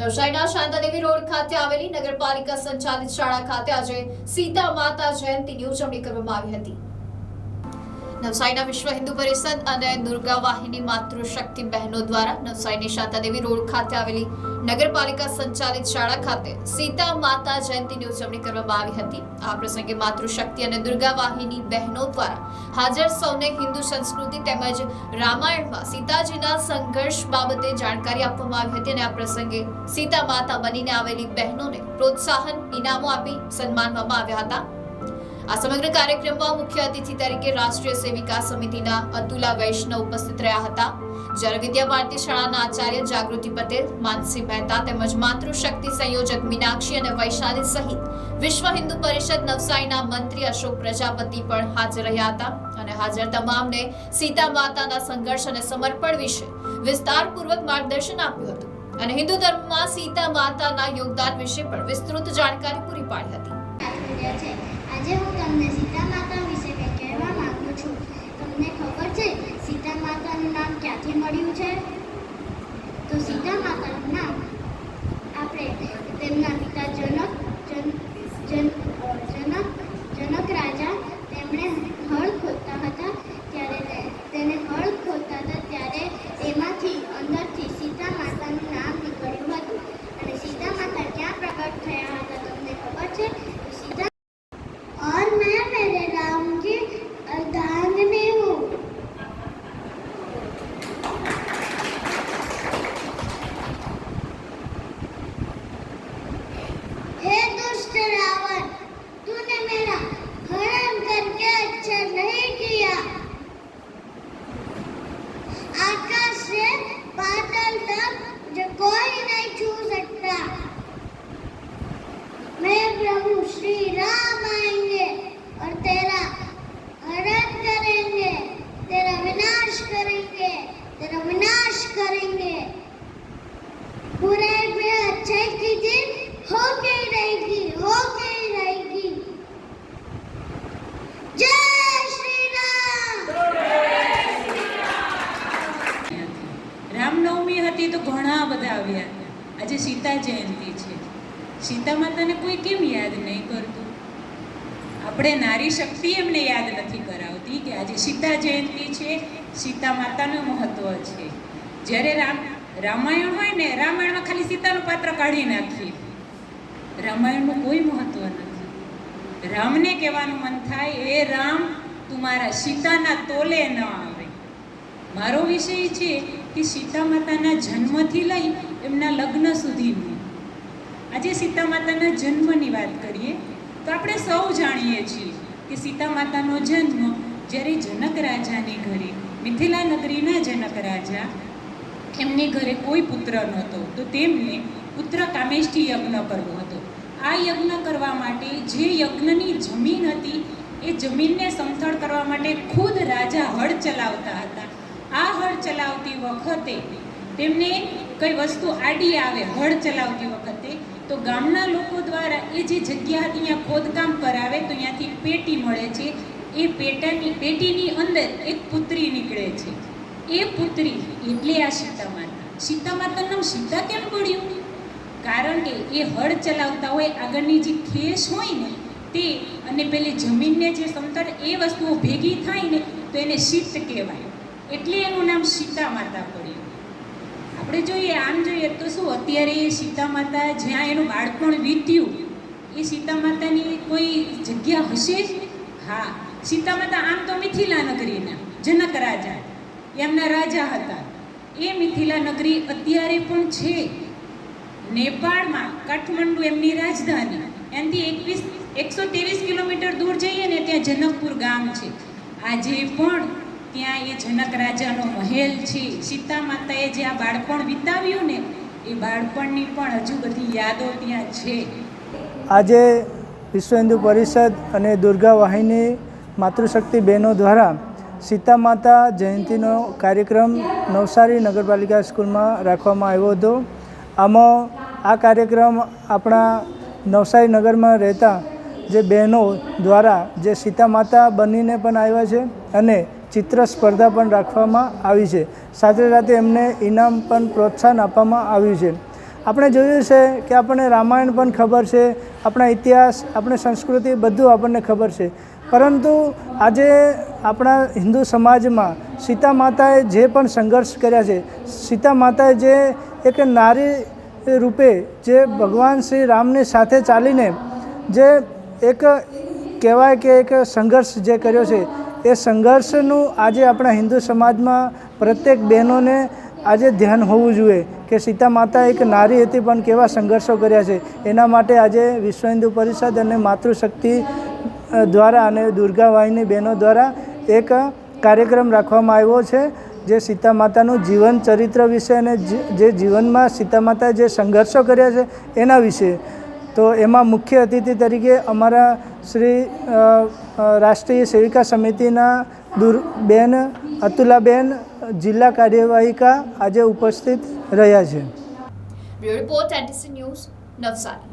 નવસારીના શાંતાદેવી રોડ ખાતે આવેલી નગરપાલિકા સંચાલિત શાળા ખાતે આજે સીતા માતા જયંતીની ઉજવણી કરવામાં આવી હતી. નવસારીના વિશ્વ હિન્દુ પરિષદ અને દુર્ગા વાહિની માતૃશક્તિ બહેનો દ્વારા નવસારીની શાંતાદેવી રોડ ખાતે આવેલી નગરપાલિકા સંચાલિત શાળા ખાતે સીતા માતા જયંતીની ઉજવણી કરવામાં આવી હતી. આ પ્રસંગે માતૃશક્તિ અને દુર્ગા વાહિની બહેનો દ્વારા હાજર સૌને હિન્દુ સંસ્કૃતિ તેમજ રામાયણમાં સીતાજીના સંઘર્ષ બાબતે જાણકારી આપવામાં આવી હતી અને આ પ્રસંગે સીતા માતા બનીને આવેલી બહેનોને પ્રોત્સાહન, ઇનામો આપી સન્માનવામાં આવ્યા હતા. આ સમગ્ર કાર્યક્રમમાં મુખ્ય અતિથિ તરીકે રાષ્ટ્રીય સેવિકા સમિતિના અતુલા વૈષ્ણવ ઉપસ્થિત રહ્યા હતા. જ્યારે વિદ્યા ભારતી શાળાના આચાર્ય જાગૃતિ પટેલ, માનસી મહેતા તેમજ માતૃશક્તિ સંયોજક મીનાક્ષી અને વૈશાલી સહિત વિશ્વ હિન્દુ પરિષદ નવસારીના મંત્રી અશોક પ્રજાપતિ પણ હાજર રહ્યા હતા અને હાજર તમામને સીતા માતાના સંઘર્ષ અને સમર્પણ વિશે વિસ્તારપૂર્વક માર્ગદર્શન આપ્યું હતું અને હિન્દુ ધર્મમાં સીતા માતાના યોગદાન વિશે પણ વિસ્તૃત જાણકારી પૂરી પાડી હતી. આજે હું તમને સીતા માતા વિશે કહેવા માંગુ છું. તમને ખબર છે, સીતા માતાનું નામ ક્યાંથી મળ્યું છે? તો સીતા માતાનું નામ આપણે તેમના પિતા જનક જન રામનવમી હતી તો ઘણા બધા આવ્યા આજે સીતા જયંતિ છે. સીતા માતાને કોઈ કેમ યાદ નહીં કરતું? આપણે નારી શક્તિ એમને યાદ નથી કરાવતી કે આજે સીતા જયંતિ છે, સીતા માતાનું મહત્વ છે. જ્યારે રામ, રામાયણ હોય ને, રામાયણમાં ખાલી સીતાનું પાત્ર કાઢી નાખીએ. રામાયણનું કોઈ મહત્વ નથી. રામને કહેવાનું મન થાય, એ રામ, તું મારા સીતાના તોલે ન આવે. મારો વિષય છે કે સીતા માતાના જન્મથી લઈ એમના લગ્ન સુધીની. આજે સીતા માતાના જન્મની વાત કરીએ, તો આપણે સૌ જાણીએ છીએ કે સીતા માતાનો જન્મ જ્યારે જનક રાજાની ઘરે, મિથિલા નગરીના જનક રાજા, એમની ઘરે કોઈ પુત્ર નહોતો, તો તેમને પુત્ર કામેષ્ટી યજ્ઞ કરવો હતો. આ યજ્ઞ કરવા માટે જે યજ્ઞની જમીન હતી, એ જમીનને સમથળ કરવા માટે ખુદ રાજા હળ ચલાવતા હતા. આ હળ ચલાવતી વખતે તેમને કઈ વસ્તુ આડી આવે, હળ ચલાવતી વખતે, તો ગામના લોકો દ્વારા એ જે જગ્યા ત્યાં ખોદકામ કરાવે, તો ત્યાંથી પેટી મળે છે. એ પેટાની, પેટીની અંદર એક પુત્રી નીકળે છે. એ પુત્રી એટલે આ સીતા માતા સીતા માતાનું નામ સીતા કેમ પડ્યું? કારણ કે એ હળ ચલાવતા હોય, આગળની જે ખેસ હોય ને, તે અને પેલી જમીનને જે સમતળ એ વસ્તુઓ ભેગી થાય ને, તો એને શીત કહેવાય. એટલે એનું નામ સીતા માતા પડ્યું. આપણે જોઈએ, આમ જોઈએ તો શું, અત્યારે એ સીતા માતા જ્યાં એનું બાળપણ વીત્યું, એ સીતા માતાની કોઈ જગ્યા હશે? જ હા. સીતા માતા આમ તો મિથિલા નગરીના, જનક રાજા, એમના રાજા હતા. એ મિથિલા નગરી અત્યારે પણ છે. નેપાળમાં કાઠમંડુ એમની રાજધાની. એનાથી એકવીસ, એકસો ત્રેવીસ કિલોમીટર દૂર જઈએ ને ત્યાં જનકપુર ગામ છે. આજે પણ ત્યાં એ જનક રાજાનો મહેલ છે. સીતા માતાએ જે આ બાળપણ વિતાવ્યું ને, એ બાળપણની પણ હજુ બધી યાદો ત્યાં છે. આજે વિશ્વ હિન્દુ પરિષદ અને દુર્ગા વાહિની માતૃશક્તિ બહેનો દ્વારા સીતા માતા જયંતિનો કાર્યક્રમ નવસારી નગરપાલિકા સ્કૂલમાં રાખવામાં આવ્યો હતો. આમાં આ કાર્યક્રમ આપણા નવસારી નગરમાં રહેતા જે બહેનો દ્વારા જે સીતા માતા બનીને પણ આવ્યા છે અને ચિત્ર સ્પર્ધા પણ રાખવામાં આવી છે. સાથે સાથે એમને ઇનામ પણ પ્રોત્સાહન આપવામાં આવ્યું છે. આપણે જોયું છે કે આપણને રામાયણ પણ ખબર છે, આપણા ઇતિહાસ, આપણી સંસ્કૃતિ બધું આપણને ખબર છે. પરંતુ આજે આપણા હિન્દુ સમાજમાં સીતા માતાએ જે પણ સંઘર્ષ કર્યા છે, સીતા માતાએ જે એક નારી રૂપે જે ભગવાન શ્રી રામની સાથે ચાલીને જે એક કહેવાય કે એક સંઘર્ષ જે કર્યો છે એ સંઘર્ષનું આજે આપણા હિન્દુ સમાજમાં પ્રત્યેક બહેનોને આજે ધ્યાન હોવું જોઈએ કે સીતા માતા એક નારી હતી, પણ કેવા સંઘર્ષો કર્યા છે. એના માટે આજે વિશ્વ હિન્દુ પરિષદ અને માતૃશક્તિ દ્વારા અને દુર્ગાવાહિની બહેનો દ્વારા એક કાર્યક્રમ રાખવામાં આવ્યો છે, જે સીતા માતાનું જીવન ચરિત્ર વિશે અને જે- જીવનમાં સીતા માતાએ જે સંઘર્ષો કર્યા છે, એના વિશે તો એમાં મુખ્ય અતિથિ તરીકે અમારા શ્રી રાષ્ટ્રીય સેવિકા સમિતિના દુર, બેન, અતુલાબેન, જિલ્લા કાર્યવાહિકા આજે ઉપસ્થિત રહ્યા છે. Report news, Navsari.